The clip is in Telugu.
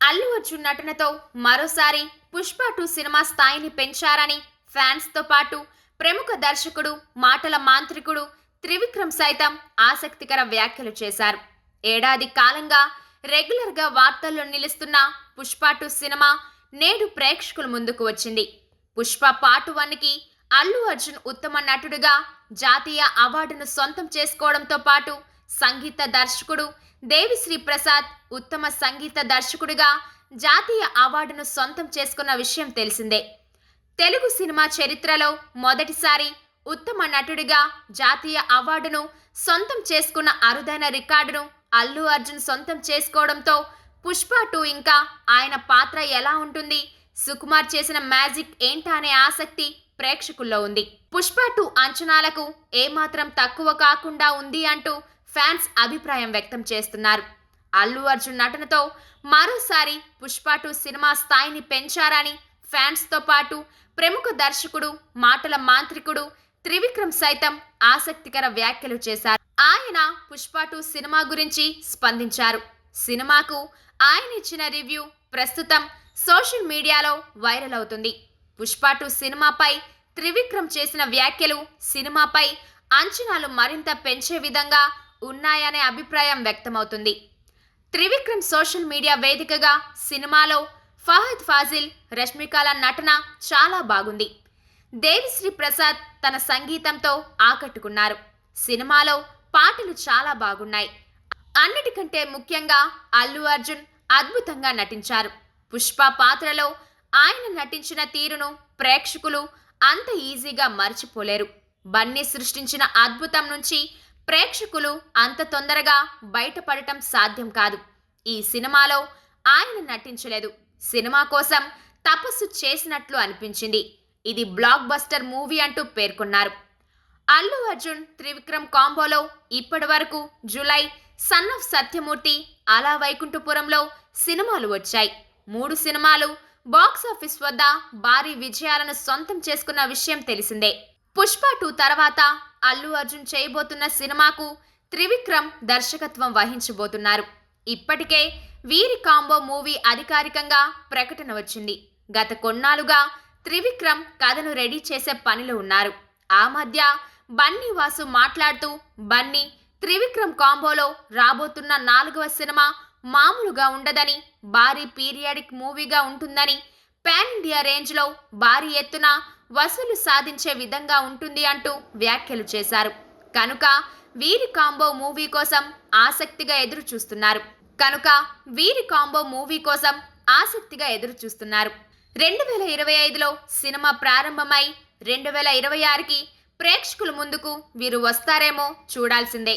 అల్లు అర్జున్ నటనతో మరోసారి పుష్ప టూ సినిమా స్థాయిని పెంచారని ఫ్యాన్స్తో పాటు ప్రముఖ దర్శకుడు మాటల మాంత్రికుడు త్రివిక్రమ్ సైతం ఆసక్తికర వ్యాఖ్యలు చేశారు. ఏడాది కాలంగా రెగ్యులర్గా వార్తల్లో నిలుస్తున్న పుష్ప టూ సినిమా నేడు ప్రేక్షకుల ముందుకు వచ్చింది. పుష్ప పాటు వన్కి అల్లు అర్జున్ ఉత్తమ నటుడుగా జాతీయ అవార్డును సొంతం చేసుకోవడంతో పాటు సంగీత దర్శకుడు దేవిశ్రీ ప్రసాద్ ఉత్తమ సంగీత దర్శకుడిగా జాతీయ అవార్డును సొంతం చేసుకున్న విషయం తెలిసిందే. తెలుగు సినిమా చరిత్రలో మొదటిసారి ఉత్తమ నటుడిగా జాతీయ అవార్డును సొంతం చేసుకున్న అరుదైన రికార్డును అల్లు అర్జున్ సొంతం చేసుకోవడంతో పుష్ప టూ ఇంకా ఆయన పాత్ర ఎలా ఉంటుంది సుకుమార్ చేసిన మ్యాజిక్ ఏంటా అనే ఆసక్తి ప్రేక్షకుల్లో ఉంది. పుష్ప టూ అంచనాలకు ఏమాత్రం తక్కువ కాకుండా ఉంది అంటూ ఫ్యాన్స్ అభిప్రాయం వ్యక్తం చేస్తున్నారు. అల్లు అర్జున్ నటనతో మరోసారి పుష్ప టూ సినిమా స్థాయిని పెంచారని ఫ్యాన్స్తో పాటు ప్రముఖ దర్శకుడు మాటల మాంత్రికుడు త్రివిక్రమ్ సైతం ఆసక్తికర వ్యాఖ్యలు చేశారు. ఆయన పుష్ప టూ సినిమా గురించి స్పందించారు. సినిమాకు ఆయన ఇచ్చిన రివ్యూ ప్రస్తుతం సోషల్ మీడియాలో వైరల్ అవుతుంది. పుష్ప టూ సినిమాపై త్రివిక్రమ్ చేసిన వ్యాఖ్యలు సినిమాపై అంచనాలు మరింత పెంచే విధంగా ఉన్నాయనే అభిప్రాయం వ్యక్తమవుతుంది. త్రివిక్రమ్ సోషల్ మీడియా వేదికగా సినిమాలో ఫహద్ ఫాజిల్ రష్మికల నటన చాలా బాగుంది. దేవిశ్రీ ప్రసాద్ తన సంగీతంతో ఆకట్టుకున్నారు. సినిమాలో పాటలు చాలా బాగున్నాయి. అన్నిటికంటే ముఖ్యంగా అల్లు అర్జున్ అద్భుతంగా నటించారు. పుష్ప పాత్రలో ఆయన నటించిన తీరును ప్రేక్షకులు అంత ఈజీగా మర్చిపోలేరు. బన్నీ సృష్టించిన అద్భుతం నుంచి ప్రేక్షకులు అంత తొందరగా బయటపడటం సాధ్యం కాదు. ఈ సినిమాలో ఆయన నటించలేదు. సినిమా కోసం తపస్సు చేసినట్లు అనిపించింది. ఇది బ్లాక్ బస్టర్ మూవీ అంటూ పేర్కొన్నారు. అల్లు అర్జున్ త్రివిక్రమ్ కాంబోలో ఇప్పటి వరకు జూలై సన్ ఆఫ్ సత్యమూర్తి అలా వైకుంఠపురంలో సినిమాలు వచ్చాయి. మూడు సినిమాలు బాక్స్ ఆఫీస్ వద్ద భారీ విజయాలను సొంతం చేసుకున్న విషయం తెలిసిందే. పుష్ప టూ తర్వాత అల్లు అర్జున్ చేయబోతున్న సినిమాకు త్రివిక్రమ్ దర్శకత్వం వహించబోతున్నారు. ఇప్పటికే వీరి కాంబో మూవీ అధికారికంగా ప్రకటన వచ్చింది. గత కొన్నాళ్ళుగా త్రివిక్రమ్ కథను రెడీ చేసే పనిలో ఉన్నారు. ఆ మధ్య బన్నీ వాసు మాట్లాడుతూ బన్నీ త్రివిక్రమ్ కాంబోలో రాబోతున్న నాలుగవ సినిమా మామూలుగా ఉండదని భారీ పీరియాడిక్ మూవీగా ఉంటుందని పాన్ ఇండియా రేంజ్లో భారీ ఎత్తున వసూలు సాధించే విధంగా ఉంటుంది అంటూ వ్యాఖ్యలు చేశారు. కనుక వీరి కాంబో మూవీ కోసం ఆసక్తిగా ఎదురు చూస్తున్నారు కనుక వీరి కాంబో మూవీ కోసం ఆసక్తిగా ఎదురు చూస్తున్నారు రెండు వేల ఇరవై ఐదులో సినిమా ప్రారంభమై రెండు వేల ఇరవై ఆరుకి ప్రేక్షకుల ముందుకు వీరు వస్తారేమో చూడాల్సిందే.